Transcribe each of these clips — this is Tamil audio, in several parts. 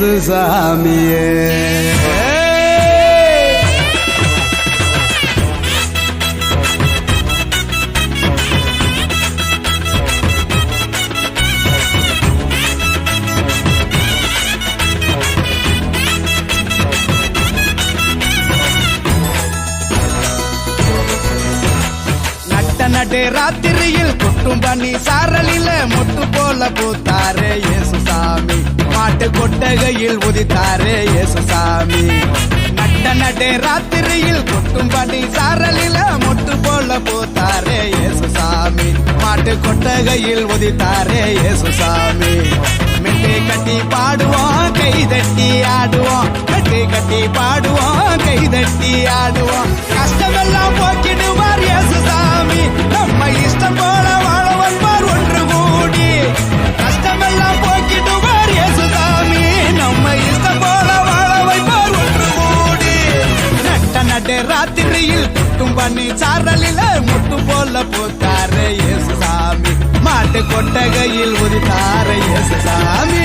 ஏசு சாமியே. நட்ட நடு ராத்திரியில் கொட்டும் பண்ணி சாரலில மொட்டு போல பூத்தாரே எஸ் மாட்டு கொட்டகையில் உதித்தாரே இயேசுசாமி. நட்ட நடை ராத்திரியில் கொட்டும் பண்ணி சாரலில மொட்டு போல போத்தாரே இயேசுசாமி. மாட்டு கொட்டகையில் உதித்தாரே இயேசுசாமி. மெட்டை கட்டி பாடுவோம் கை தட்டி ஆடுவோம். மெட்டை கட்டி பாடுவோம் கை தட்டி ஆடுவோம். சாரலில முட்டு போல போத்தாரு இயேசு சாமி மாட்டு கொட்டகையில் உதித்தாரு இயேசு சாமி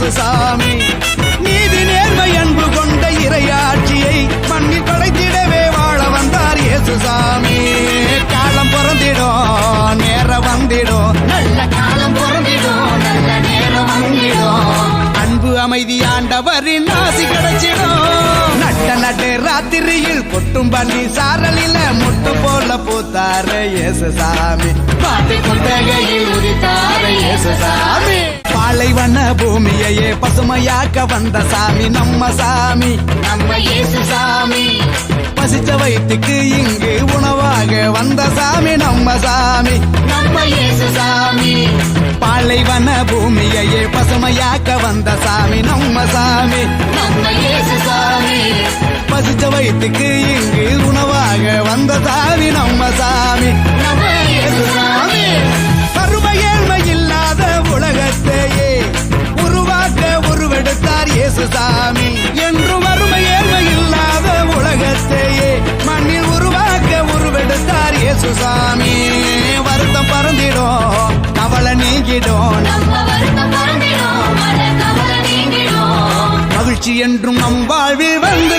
இயேசு சாமி நீதி நேர்மை அன்பு கொண்ட இறையாட்சியை மண்ணில் படைத்திடவே வாழ வந்தார் இயேசு சாமி காலம் பிறந்திடும் நேரம் வந்திடும் நல்ல காலம் பிறந்திடும் நல்ல நேரம் வந்திடும் அன்பு அமைதி ஆண்டவரின் ஆசி கிடைச்சிடும் நட்ட நட்டு ராத்திரியில் கொட்டும் பண்ணி சாரலில முட்டு போல பூத்தாரு இயேசு சாமி பாட்டு கொட்டகையில் உதித்தாரு இயேசு சாமி பாலைவன பூமியையே பசுமையாக்க வந்த சாமி நம்ம சாமி நம்ம இயேசு சாமி. பசிச்ச வயிற்றுக்கு இங்கு உணவாக வந்த சாமி நம்ம சாமி நம்ம இயேசு சாமி. பாலைவன பூமியையே பசுமையாக்க வந்த சாமி நம்ம சாமி நம்ம இயேசு சாமி. பசிச்ச வயிற்றுக்கு இங்கு உணவாக வந்த சாமி நம்ம என்றும் நம் வாழ்வில் வந்து